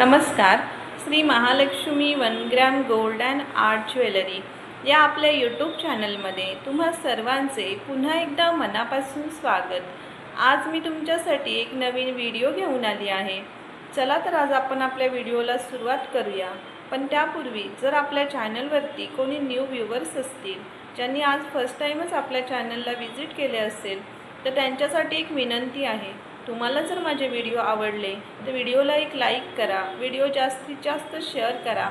नमस्कार. Shri Mahalakshmi one gram gold and art jewellery या आपल्या यूट्यूब चॅनलमध्ये तुम्हा सर्वांचे पुन्हा एकदा मनापासून स्वागत. आज मी तुमच्यासाठी एक नवीन व्हिडिओ घेऊन आली आहे. चला तर आज आपण आपल्या व्हिडिओला सुरुवात करूया. पण त्यापूर्वी जर आपल्या चॅनलवरती कोणी न्यू व्ह्युअर्स असतील ज्यांनी आज फर्स्ट टाईमच आपल्या चॅनलला व्हिजिट केले असेल तर त्यांच्यासाठी एक विनंती आहे. तुम्हाला जर माझे व्हिडिओ आवडले तर व्हिडिओला एक लाईक करा व्हिडिओ जास्तीत जास्त शेअर करा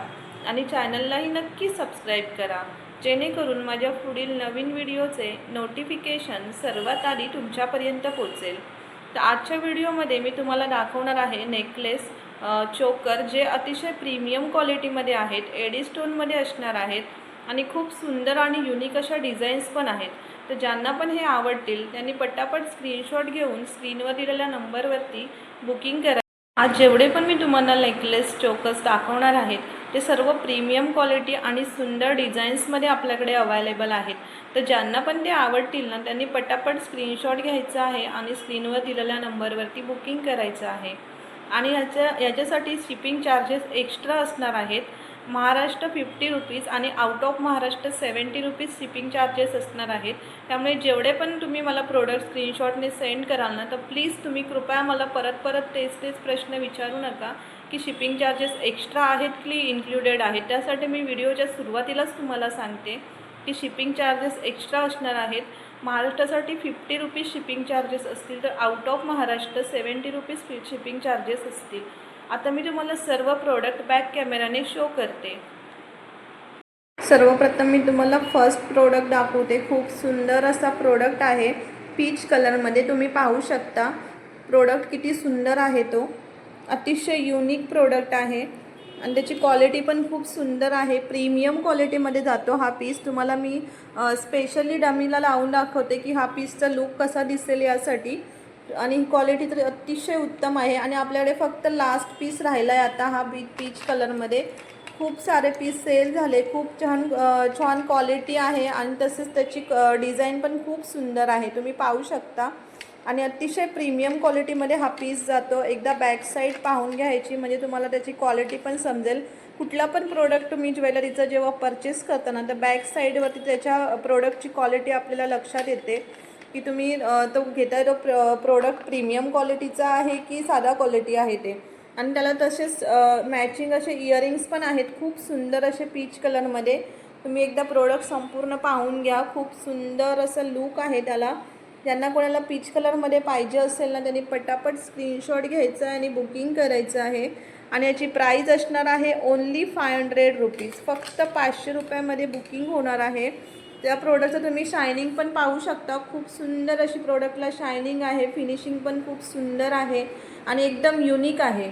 आणि चॅनललाही नक्की सबस्क्राईब करा. जेणेकरून माझ्या पुढील नवीन व्हिडिओचे नोटिफिकेशन सर्वात आधी तुमच्यापर्यंत पोचेल तर आजच्या व्हिडिओमध्ये मी तुम्हाला दाखवणार आहे नेकलेस चोकर जे अतिशय प्रीमियम क्वालिटीमध्ये आहेत एडी स्टोनमध्ये असणार आहेत आणि खूप सुंदर आणि युनिक अशा डिझाईन्स पण आहेत. तर ज्यांना पण हे आवडतील त्यांनी पटापट स्क्रीनशॉट घेऊन स्क्रीनवर दिलेल्या नंबरवरती बुकिंग करा. आज जेवढे पण मी तुम्हाला नेकलेस चोकस दाखवणार आहेत ते सर्व प्रीमियम क्वालिटी आणि सुंदर डिझाईन्समध्ये आपल्याकडे अवेलेबल आहेत. तर ज्यांना पण ते आवडतील ना त्यांनी पटापट स्क्रीनशॉट घ्यायचा आहे आणि स्क्रीनवर दिलेल्या नंबरवरती बुकिंग करायचं आहे. आणि ह्याच्या याच्यासाठी शिपिंग चार्जेस एक्स्ट्रा असणार आहेत. महाराष्ट्र फिफ्टी रुपीज आणि out of Maharashtra seventy rupees shipping charges असणार आहेत. त्यामुळे जेवढे पण तुम्ही मला प्रोडक्ट स्क्रीनशॉटने सेंड कराल ना तर प्लीज तुम्ही कृपया मला परत परत तेच तेच प्रश्न विचारू नका की शिपिंग चार्जेस एक्स्ट्रा आहेत की इन्क्लुडेड आहेत. त्यासाठी मी व्हिडिओच्या सुरुवातीलाच तुम्हाला सांगते की शिपिंग चार्जेस एक्स्ट्रा असणार आहेत. महाराष्ट्रासाठी फिफ्टी रुपीज शिपिंग चार्जेस असतील तर out of Maharashtra seventy rupees shipping charges असतील. आता मी तुम्हाला सर्व प्रोडक्ट बॅक कॅमेराने शो करते. सर्वप्रथम मी तुम्हाला फर्स्ट प्रोडक्ट दाखवते. खूप सुंदर असा प्रोडक्ट आहे. पीच कलरमध्ये तुम्ही पाहू शकता. प्रोडक्ट किती सुंदर आहे तो. अतिशय युनिक प्रोडक्ट आहे. आणि त्याची क्वालिटी पण खूप सुंदर आहे. प्रीमियम क्वालिटीमध्ये जातो हा पीस तुम्हाला मी स्पेशली डमीला लावून दाखवते की हा पीसचा लुक कसा दिसेल यासाठी. आणि क्वालिटी तर अतिशय उत्तम आहे. आणि आपल्याकडे फक्त लास्ट पीस राहिला आहे आता हा बी पीच कलरमध्ये खूप सारे पीस सेल झाले. खूप छान छान क्वालिटी आहे आणि तसेच त्याची डिझाईन पण खूप सुंदर आहे. तुम्ही पाहू शकता. आणि अतिशय प्रीमियम क्वालिटीमध्ये हा पीस जातो. एकदा बॅक साईड पाहून घ्यायची म्हणजे तुम्हाला त्याची क्वालिटी पण समजेल. कुठला पण प्रोडक्ट तुम्ही ज्वेलरीचं जेव्हा परचेस करता तर बॅक साईडवरती त्याच्या प्रोडक्टची क्वालिटी आपल्याला लक्षात येते. की तुम्ही तो घेताय तो प्र प्रोडक्ट प्रीमियम क्वालिटीचा आहे की साधा क्वालिटी आहे ते? आणि त्याला तसेच मॅचिंग असे इयरिंग्स पण आहेत खूप सुंदर असे पीच कलरमध्ये तुम्ही एकदा प्रोडक्ट संपूर्ण पाहून घ्या खूप सुंदर असं लूक आहे त्याला. ज्यांना कोणाला पीच कलरमध्ये पाहिजे असेल ना त्यांनी पटापट स्क्रीनशॉट घ्यायचं आहे आणि बुकिंग करायचं आहे. आणि याची प्राईज असणार आहे ओन्ली फाय हंड्रेड रुपीज फक्त पाचशे रुपयामध्ये बुकिंग होणार आहे. त्या प्रोडक्टचं तुम्ही शायनिंग पण पाहू शकता. खूप सुंदर अशी प्रोडक्टला शायनिंग आहे. फिनिशिंग पण खूप सुंदर आहे आणि एकदम युनिक आहे.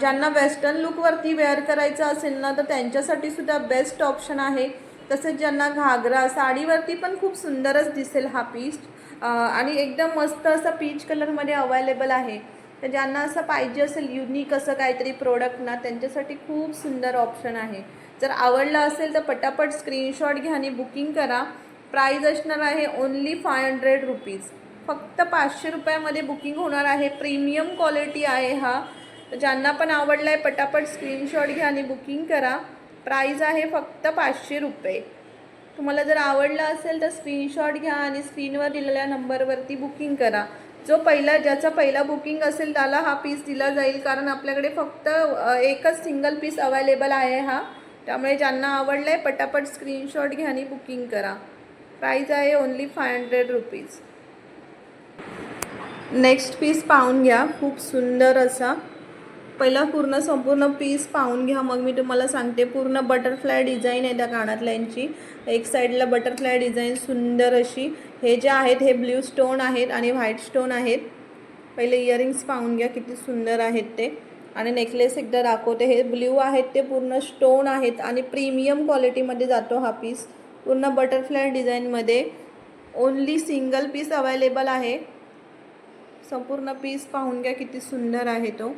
ज्यांना वेस्टर्न लुकवरती वेअर करायचं असेल ना तर त्यांच्यासाठी सुद्धा बेस्ट ऑप्शन आहे. तसेच ज्यांना घागरा साडीवरती पण खूप सुंदरच दिसेल हा पीस आणि एकदम मस्त असा पीच कलरमध्ये अवेलेबल आहे. तर ज्यांना असं पाहिजे असेल युनिक असं काहीतरी प्रोडक्ट ना त्यांच्यासाठी खूप सुंदर ऑप्शन आहे. जर आवडलं असेल तर पटापट स्क्रीनशॉट घ्या आणि बुकिंग करा. प्राईज असणार आहे ओन्ली फाय हंड्रेड रुपीज फक्त पाचशे रुपयामध्ये बुकिंग होणार आहे. प्रीमियम क्वालिटी आहे हा. ज्यांना पण आवडला आहे पटापट स्क्रीनशॉट घ्या आणि बुकिंग करा. प्राईज आहे फक्त पाचशे रुपये. तुम्हाला जर आवडलं असेल तर स्क्रीनशॉट घ्या आणि स्क्रीनवर दिलेल्या नंबरवरती बुकिंग करा. जो पहिला ज्याचा पहिला बुकिंग असेल त्याला हा पीस दिला जाईल कारण आपल्याकडे फक्त एकच सिंगल पीस अवेलेबल आहे हा. त्यामुळे ज्यांना आवडलं आहे पटापट स्क्रीनशॉट घ्या आणि बुकिंग करा. प्राईज आहे only five hundred rupees next piece पाहून घ्या. खूप सुंदर असा. पहिला पूर्ण संपूर्ण पीस पाहून घ्या. मग मी तुम्हाला सांगते पूर्ण बटरफ्लाय डिझाईन आहे त्या कानातल्यांची. एक साईडला बटरफ्लाय डिझाईन सुंदर अशी. हे जे आहेत हे ब्ल्यू स्टोन आहेत आणि व्हाईट स्टोन आहेत. पहिले इयरिंग्स पाहून घ्या किती सुंदर आहेत ते. आणि नेकलेस एकदा दाखवते. हे ब्ल्यू आहेत ते पूर्ण स्टोन आहेत आणि प्रीमियम क्वालिटीमध्ये जातो हा पीस. पूर्ण बटरफ्लाय डिझाईनमध्ये. ओन्ली सिंगल पीस अवेलेबल आहे. संपूर्ण पीस पाहून घ्या किती सुंदर आहे तो.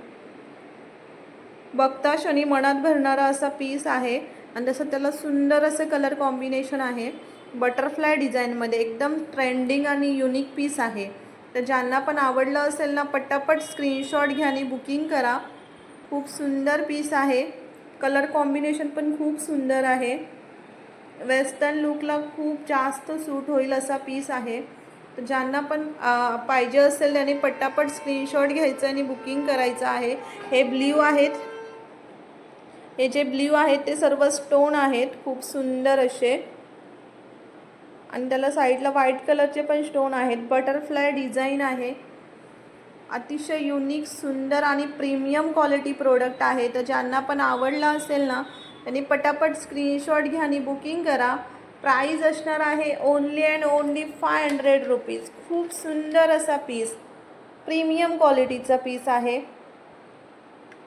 बघता शनी मनात भरणारा असा पीस आहे आणि तसं त्याला सुंदर असं कलर कॉम्बिनेशन आहे. बटरफ्लाय डिझाईनमध्ये एकदम ट्रेंडिंग आणि युनिक पीस आहे. तर ज्यांना पण आवडलं असेल ना पटापट स्क्रीनशॉट घ्या आणि बुकिंग करा. खूप सुंदर पीस आहे. कलर कॉम्बिनेशन पण खूप सुंदर आहे. वेस्टर्न लुकला खूप जास्त सूट होईल असा पीस आहे. तर ज्यांना पण पाहिजे असेल त्याने पटापट स्क्रीनशॉट घ्यायचं आणि बुकिंग करायचं आहे. हे ब्ल्यू आहेत. हे जे ब्ल्यू आहेत ते सर्व स्टोन आहेत. खूप सुंदर असे. आणि त्याला साईडला व्हाईट कलरचे पण स्टोन आहेत. बटरफ्लाय डिझाईन आहे. अतिशय युनिक सुंदर आणि प्रीमियम क्वालिटी प्रोडक्ट आहे. तर ज्यांना पण आवडला असेल ना त्यांनी पटापट स्क्रीनशॉट घ्या आणि बुकिंग करा. प्राईज असणार आहे only and only five hundred rupees खूप सुंदर असा पीस प्रीमियम क्वालिटीचा पीस आहे.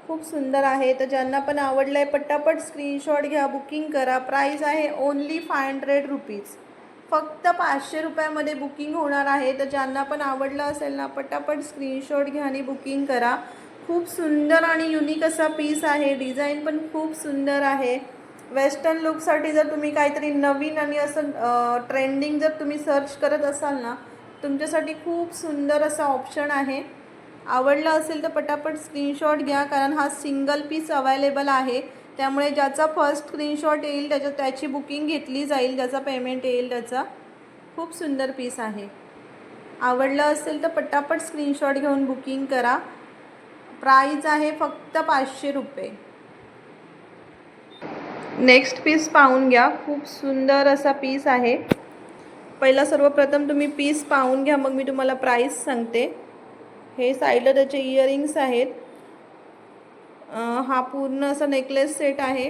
खूप सुंदर आहे. तर ज्यांना पण आवडलं आहे पटापट स्क्रीनशॉट घ्या बुकिंग करा. प्राईज आहे ओनली फाय हंड्रेड रुपीज फक्त पाचशे रुपयामध्ये बुकिंग होणार आहे. तर ज्यांना पण आवडलं असेल ना पटापट स्क्रीनशॉट घ्या आणि बुकिंग करा. खूप सुंदर आणि युनिक असा पीस आहे. डिझाईन पण खूप सुंदर आहे. वेस्टर्न लुकसाठी जर तुम्ही काहीतरी नवीन आणि असं ट्रेंडिंग जर तुम्ही सर्च करत असाल ना तुमच्यासाठी खूप सुंदर असा ऑप्शन आहे. आवडला असेल तर पटापट स्क्रीनशॉट घ्या कारण हा सिंगल पीस अवेलेबल आहे. त्यामुळे ज्याचा फर्स्ट स्क्रीनशॉट येईल त्याच्या त्याची बुकिंग घेतली जाईल ज्याचा पेमेंट येईल त्याचा खूप सुंदर पीस आहे. आवडलं असेल तर पटापट स्क्रीनशॉट घेऊन बुकिंग करा. प्राईज आहे फक्त पाचशे रुपये. नेक्स्ट पीस पाहून घ्या. खूप सुंदर असा पीस आहे. पहिला सर्वप्रथम तुम्ही पीस पाहून घ्या मग मी तुम्हाला प्राईस सांगते. हे साईडला त्याचे इयरिंग्स आहेत. हा पूर्ण असा नेकलेस सेट आहे.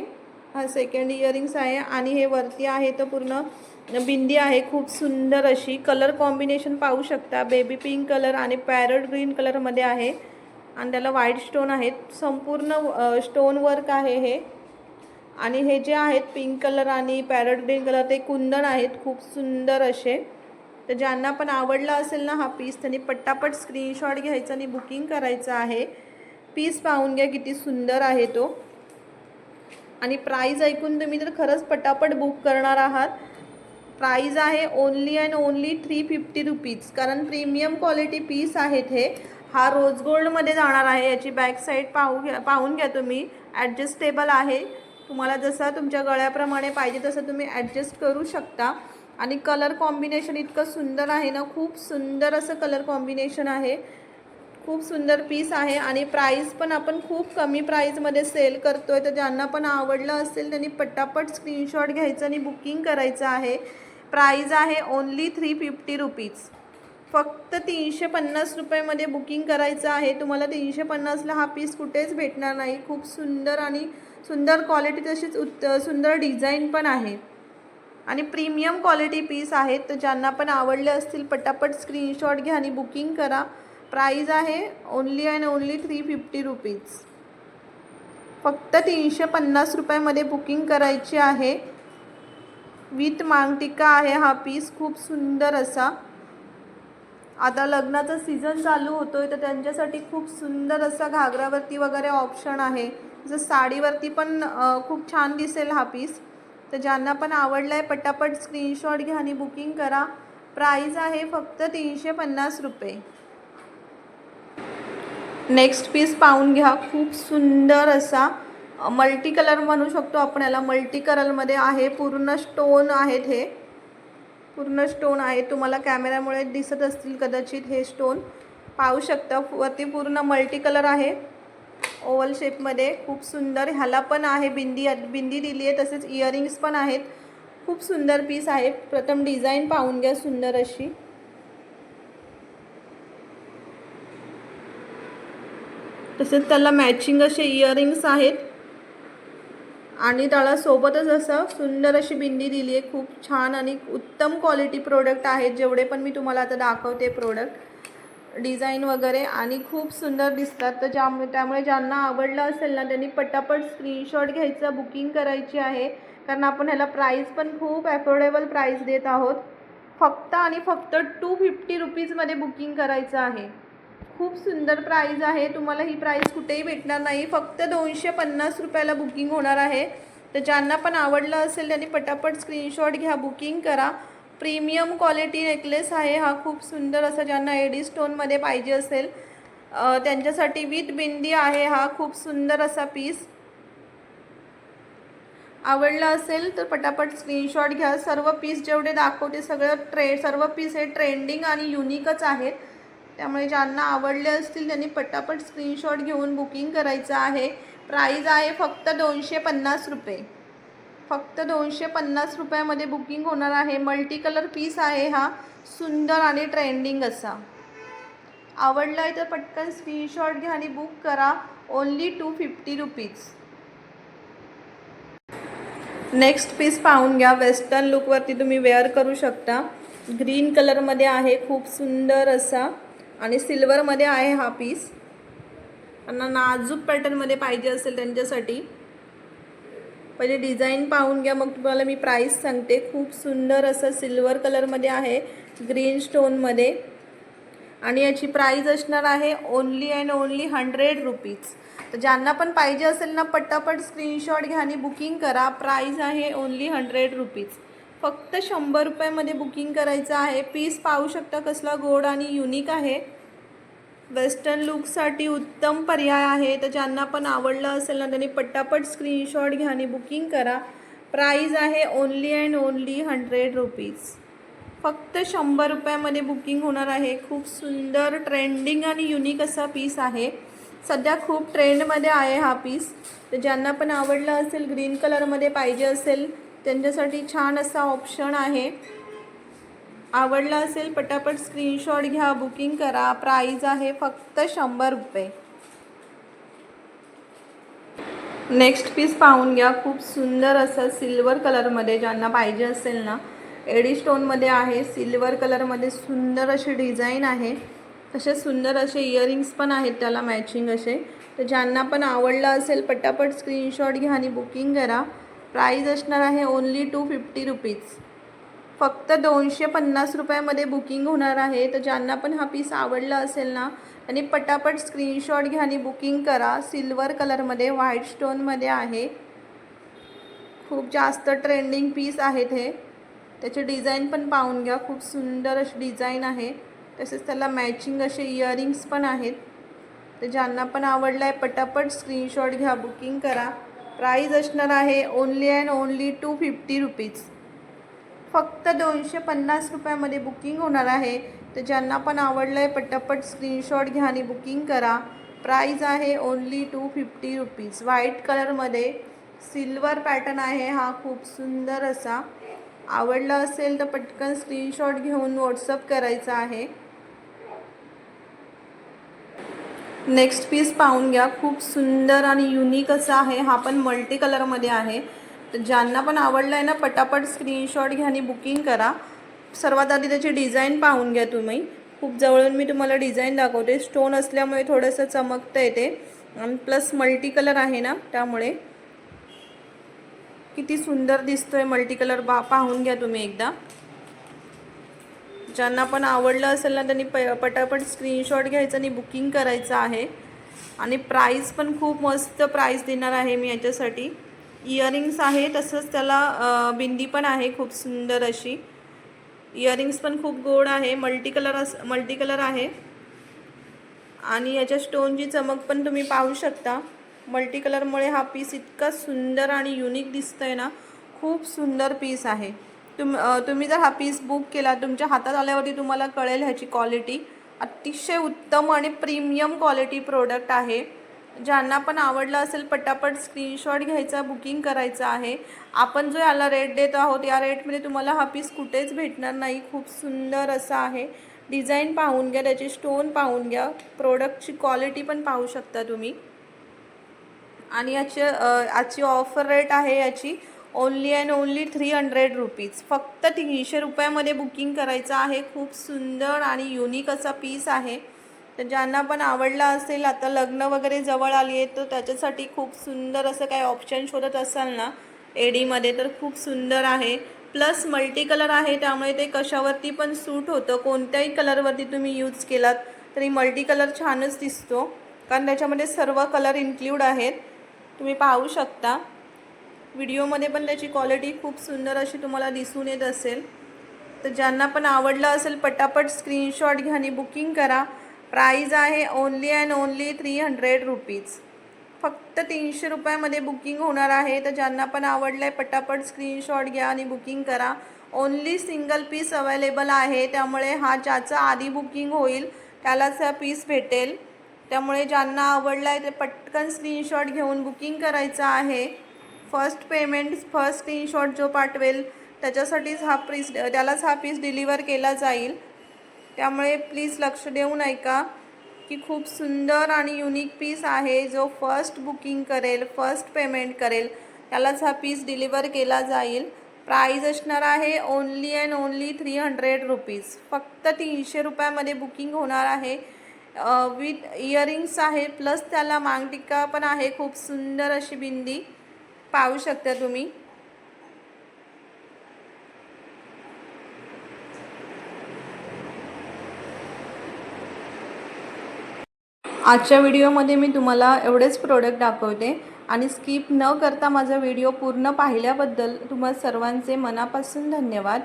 हा सेकंड इयरिंग्स आहे आणि हे वरती आहे तर पूर्ण बिंदी आहे. खूप सुंदर अशी कलर कॉम्बिनेशन पाहू शकता. बेबी पिंक कलर आणि पॅरट ग्रीन कलरमध्ये आहे. आणि त्याला व्हाईट स्टोन आहेत. संपूर्ण स्टोन वर्क आहे हे. आणि हे जे आहेत पिंक कलर आणि पॅरट ग्रीन कलर ते कुंदन आहेत. खूप सुंदर असे. तर ज्यांना पण आवडला असेल ना हा पीस त्यांनी पट्टापट स्क्रीनशॉट घ्यायचा आणि बुकिंग करायचं आहे. पीस पाहून घ्या किती सुंदर आहे तो. आणि प्राईज ऐकून तुम्ही तर खरंच पटापट बुक करणार आहात. प्राईज आहे only and only three fifty rupees कारण प्रीमियम क्वालिटी पीस आहेत हे. हा रोज गोल्डमध्ये जाणार आहे. याची बॅक साईड पाहू घ्या पाहून घ्या तुम्ही. ॲडजस्टेबल आहे. तुम्हाला जसा तुमच्या गळ्याप्रमाणे पाहिजे तसं तुम्ही ॲडजस्ट करू शकता. आणि कलर कॉम्बिनेशन इतकं सुंदर आहे ना खूप सुंदर असं कलर कॉम्बिनेशन आहे. खूप सुंदर पीस आहे आणि प्राईस पण आपण खूप कमी प्राईजमध्ये सेल करतो आहे तर ज्यांना पण आवडलं असेल त्यांनी पटापट स्क्रीनशॉट घ्यायचं आणि बुकिंग करायचं आहे. प्राईज आहे ओनली थ्री फिफ्टी रुपीज फक्त तीनशे पन्नास रुपयामध्ये बुकिंग करायचं आहे. तुम्हाला तीनशे पन्नासला हा पीस कुठेच भेटणार नाही. खूप सुंदर आणि सुंदर क्वालिटी तशीच उत् सुंदर डिझाईन पण आहे. आणि प्रीमियम क्वालिटी पीस आहेत. तर ज्यांना पण आवडले असतील पटापट स्क्रीनशॉट घ्या आणि बुकिंग करा. प्राईज आहे only and only three fifty rupees फक्त तीनशे पन्नास रुपयामध्ये बुकिंग करायची आहे. विथ मांगटिका आहे हा पीस खूप सुंदर असा. आता लग्नाचा सीझन चालू होतो आहे तर त्यांच्यासाठी खूप सुंदर असा घागरावरती वगैरे ऑप्शन आहे. जसं साडीवरती पण खूप छान दिसेल हा पीस तर ज्यांना पण आवडला आहे पटापट स्क्रीनशॉट घ्या आणि बुकिंग करा. प्राईज आहे फक्त तीनशे पन्नास रुपये. नेक्स्ट पीस पाहून घ्या. खूप सुंदर असा मल्टी कलर म्हणू शकतो आपण याला. मल्टी कलरमध्ये आहे पूर्ण स्टोन आहेत हे. पूर्ण स्टोन आहे. तुम्हाला कॅमेऱ्यामुळे दिसत असतील कदाचित हे स्टोन पाहू शकता वरती पूर्ण मल्टी कलर आहे ओवल शेपमध्ये खूप सुंदर. ह्याला पण आहे बिंदी बिंदी दिली आहे. तसेच इयरिंग्स पण आहेत. खूप सुंदर पीस आहे. प्रथम डिझाईन पाहून घ्या सुंदर अशी. तसेच त्याला मॅचिंग असे इयरिंग्स आहेत. आणि त्याला सोबतच असं सुंदर अशी बिंदी दिली आहे खूप छान आणि उत्तम क्वालिटी प्रोडक्ट आहेत. जेवढे पण मी तुम्हाला आता दाखवते प्रोडक्ट डिझाईन वगैरे आणि खूप सुंदर दिसतात. तर ज्यामुळे त्यामुळे ज्यांना आवडलं असेल ना त्यांनी पटापट स्क्रीनशॉट घ्यायचं बुकिंग करायची आहे. कारण आपण ह्याला प्राईस पण खूप ॲफोर्डेबल प्राईस देत आहोत. फक्त आणि फक्त टू फिफ्टी रुपीजमध्ये बुकिंग करायचं आहे. खूप सुंदर प्राईज आहे. तुम्हाला ही प्राईज कुठेही भेटणार नाही. फक्त दोनशे पन्नास रुपयाला बुकिंग होणार आहे. तर ज्यांना पण आवडलं असेल त्यांनी पटापट स्क्रीनशॉट घ्या बुकिंग करा. प्रीमियम क्वालिटी नेकलेस आहे हा. खूप सुंदर असा ज्यांना एडी स्टोनमध्ये पाहिजे असेल. त्यांच्यासाठी विथ बिंदी आहे हा. खूप सुंदर असा पीस आवडला असेल तर पटापट स्क्रीनशॉट घ्या. सर्व पीस जेवढे दाखवते सगळं ट्रे सर्व पीस हे ट्रेंडिंग आणि युनिकच आहेत. त्यामुळे ज्यांना आवडले असतील त्यांनी पटापट स्क्रीनशॉट घेऊन बुकिंग करायचं आहे. प्राईज आहे फक्त दोनशे पन्नास रुपये. फक्त दोनशे पन्नास रुपयामध्ये बुकिंग होणार आहे. मल्टी कलर पीस आहे हा. सुंदर आणि ट्रेंडिंग असा. आवडला आहे तर पटकन स्क्रीनशॉट घ्या आणि बुक करा. Only two fifty rupees next piece पाहून घ्या. वेस्टर्न लुकवरती तुम्ही वेअर करू शकता. ग्रीन कलरमध्ये आहे. खूप सुंदर असा. आणि सिल्वरमध्ये आहे हा पीस. त्यांना नाजूक पॅटर्नमध्ये पाहिजे असेल त्यांच्यासाठी. पहिले डिझाईन पाहून घ्या मग तुम्हाला मी प्राईस सांगते. खूप सुंदर असं सिल्वर कलरमध्ये आहे ग्रीन स्टोनमध्ये. आणि याची प्राईज असणार आहे only and only hundred rupees तर ज्यांना पण पाहिजे असेल ना पटापट स्क्रीनशॉट घ्या आणि बुकिंग करा. प्राईज आहे ओनली हंड्रेड रुपीज फक्त शंभर रुपयामध्ये बुकिंग करायचं आहे. पीस पाहू शकता कसला गोड आणि युनिक आहे. वेस्टर्न लुकसाठी उत्तम पर्याय आहे. तर ज्यांना पण आवडलं असेल ना त्यांनी पटापट स्क्रीनशॉट घ्या आणि बुकिंग करा. प्राईज आहे only and only hundred rupees फक्त शंभर रुपयामध्ये बुकिंग होणार आहे. खूप सुंदर ट्रेंडिंग आणि युनिक असा पीस आहे. सध्या खूप ट्रेंडमध्ये आहे हा पीस. तर ज्यांना पण आवडला असेल ग्रीन कलरमध्ये पाहिजे असेल त्यांच्यासाठी छान असा ऑप्शन आहे. आवडला असेल पटापट स्क्रीनशॉट घ्या बुकिंग करा. प्राईज आहे फक्त शंभर रुपये. नेक्स्ट पीस पाहून घ्या. खूप सुंदर असं सिल्वर कलरमध्ये ज्यांना पाहिजे असेल ना एडी स्टोनमध्ये आहे. सिल्वर कलरमध्ये सुंदर अशी डिझाईन आहे. तसे सुंदर असे इयरिंग्स पण आहेत त्याला मॅचिंग असे. तर ज्यांना पण आवडलं असेल पटापट स्क्रीनशॉट घ्या आणि बुकिंग करा. प्राईज असणार आहे ओन्ली टू फिफ्टी रुपीज फक्त दोनशे पन्नास रुपयामध्ये बुकिंग होणार आहे. तर ज्यांना पण हा पीस आवडला असेल ना त्यांनी पटापट स्क्रीनशॉट घ्या आणि बुकिंग करा. सिल्वर कलरमध्ये व्हाईट स्टोनमध्ये आहे. खूप जास्त ट्रेंडिंग पीस आहेत हे. त्याचे डिझाईन पण पाहून घ्या. खूप सुंदर अशी डिझाईन आहे. तसेच त्याला मॅचिंग असे इयरिंग्स पण आहेत. तर ज्यांना पण आवडलं आहे पटापट स्क्रीनशॉट घ्या बुकिंग करा. प्राईज असणार आहे only and only two fifty rupees फक्त दोनशे पन्नास रुपयामध्ये बुकिंग होणार आहे. तर ज्यांना पण आवडलं आहे पटापट स्क्रीनशॉट घ्या आणि बुकिंग करा. प्राईज आहे only two fifty rupees white कलरमध्ये सिल्वर पॅटर्न आहे. हा खूप सुंदर असा. आवडला असेल तर पटकन स्क्रीनशॉट घेऊन व्हॉट्सअप करायचा आहे. नेक्स्ट पीस पाहून घ्या. खूप सुंदर आणि युनिक असा आहे. हा पण मल्टी कलरमध्ये आहे. तर ज्यांना पण आवडलं आहे ना पटापट स्क्रीनशॉट घ्या आणि बुकिंग करा. सर्वात आधी त्याची डिझाईन पाहून घ्या तुम्ही. खूप जवळून मी तुम्हाला डिझाईन दाखवते. स्टोन असल्यामुळे थोडंसं चमकतं येते आणि प्लस मल्टी कलर आहे ना त्यामुळे. किती सुंदर दिसतोय मल्टी कलर बा पाहून घ्या तुम्ही एकदा. ज्यांना पण आवडलं असेल ना त्यांनी प पटापट स्क्रीनशॉट घ्यायचं आणि बुकिंग करायचं आहे. आणि प्राईस पण खूप मस्त प्राईस देणार आहे मी याच्यासाठी. इयरिंग्स आहे तसंच त्याला बिंदी पण आहे खूप सुंदर अशी. इयरिंग्स पण खूप गोड आहे मल्टी कलर अस मल्टी कलर आहे. आणि याच्या स्टोनची चमक पण तुम्ही पाहू शकता. मल्टी कलरमुळे हा पीस इतका सुंदर आणि युनिक दिसतोय ना खूप सुंदर पीस आहे. तुम तुम्ही जर हा पीस बुक केला तुमच्या हातात आल्यावरती तुम्हाला कळेल ह्याची क्वालिटी अतिशय उत्तम आणि प्रीमियम क्वालिटी प्रोडक्ट आहे. ज्यांना पण आवडलं असेल पटापट स्क्रीनशॉट घ्यायचा बुकिंग करायचं आहे. आपण जो याला रेट देत आहोत या रेटमध्ये तुम्हाला हा पीस कुठेच भेटणार नाही. खूप सुंदर असा आहे. डिझाईन पाहून घ्या त्याची स्टोन पाहून घ्या. प्रोडक्टची क्वालिटी पण पाहू शकता तुम्ही. आणि याची आजची ऑफर रेट आहे याची only and only three hundred rupees फक्त तीनशे रुपयामध्ये बुकिंग करायचं आहे. खूप सुंदर आणि युनिक असा पीस आहे. तर ज्यांना पण आवडला असेल आता लग्न वगैरे जवळ आली आहे तर त्याच्यासाठी खूप सुंदर असं काही ऑप्शन शोधत असाल ना एडीमध्ये तर खूप सुंदर आहे. प्लस मल्टी कलर आहे त्यामुळे ते कशावरती पण सूट होतं. कोणत्याही कलरवरती तुम्ही यूज केलात तरी मल्टी कलर छानच दिसतो. कारण त्याच्यामध्ये सर्व कलर इन्क्ल्यूड आहेत. तुम्ही पाहू शकता. व्हिडिओमध्ये पण त्याची क्वालिटी खूप सुंदर अशी तुम्हाला दिसून येत असेल. तर ज्यांना पण आवडलं असेल पटापट स्क्रीनशॉट घ्या आणि बुकिंग करा. प्राईज आहे only and only three hundred rupees फक्त तीनशे रुपयामध्ये बुकिंग होणार आहे. तर ज्यांना पण आवडलं आहे पटापट स्क्रीनशॉट घ्या आणि बुकिंग करा. ओनली सिंगल पीस अवेलेबल आहे. त्यामुळे हा ज्याचा आधी बुकिंग होईल त्यालाच हा पीस भेटेल. त्यामुळे ज्यांना आवडलं आहे ते पटकन स्क्रीनशॉट घेऊन बुकिंग करायचं आहे. फर्स्ट पेमेंट फर्स्ट स्क्रीनशॉट जो पाठवेल त्याच्यासाठीच हा पीस त्यालाच हा पीस डिलिव्हर केला जाईल. त्यामुळे प्लीज लक्ष देऊन ऐका की खूप सुंदर आणि युनिक पीस आहे जो फर्स्ट बुकिंग करेल फर्स्ट पेमेंट करेल. त्यालाच हा पीस डिलिव्हर केला जाईल. प्राईज असणार आहे only and only three hundred rupees फक्त तीनशे रुपयामध्ये बुकिंग होणार आहे. विथ इयरिंग्स आहे प्लस त्याला मांगटिका पण आहे खूप सुंदर अशी बिंदी. पाहू शकता तुम्ही. आजच्या व्हिडिओमध्ये मी तुम्हाला एवढेच प्रोडक्ट दाखवते आणि स्किप न करता माझा व्हिडिओ पूर्ण पाहिल्याबद्दल तुम्हा सर्वांचे मनापासून धन्यवाद.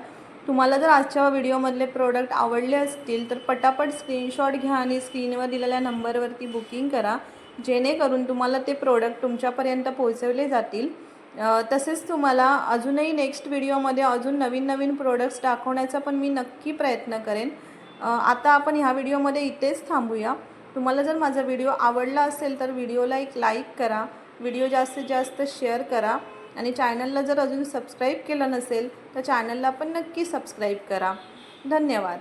तुम्हाला जर आजच्या व्हिडिओमधले प्रोडक्ट आवडले असतील तर पटापट स्क्रीनशॉट घ्या आणि स्क्रीनवर दिलेल्या नंबरवरती बुकिंग करा. जेणेकरून तुम्हाला ते प्रोडक्ट तुमच्यापर्यंत पोहोचवले जातील. तसेच तुम्हाला अजूनही नेक्स्ट व्हिडिओमध्ये अजून नवीन नवीन प्रोडक्ट्स दाखवण्याचा पण मी नक्की प्रयत्न करेन. आता आपण ह्या व्हिडिओमध्ये इथेच थांबूया. तुम्हाला जर माझा व्हिडिओ आवडला असेल तर व्हिडिओला एक लाईक करा. व्हिडिओ जास्तीत जास्त शेअर करा. आणि चॅनलला जर अजून सबस्क्राईब केलं नसेल तर चॅनलला पण नक्की सबस्क्राईब करा. धन्यवाद.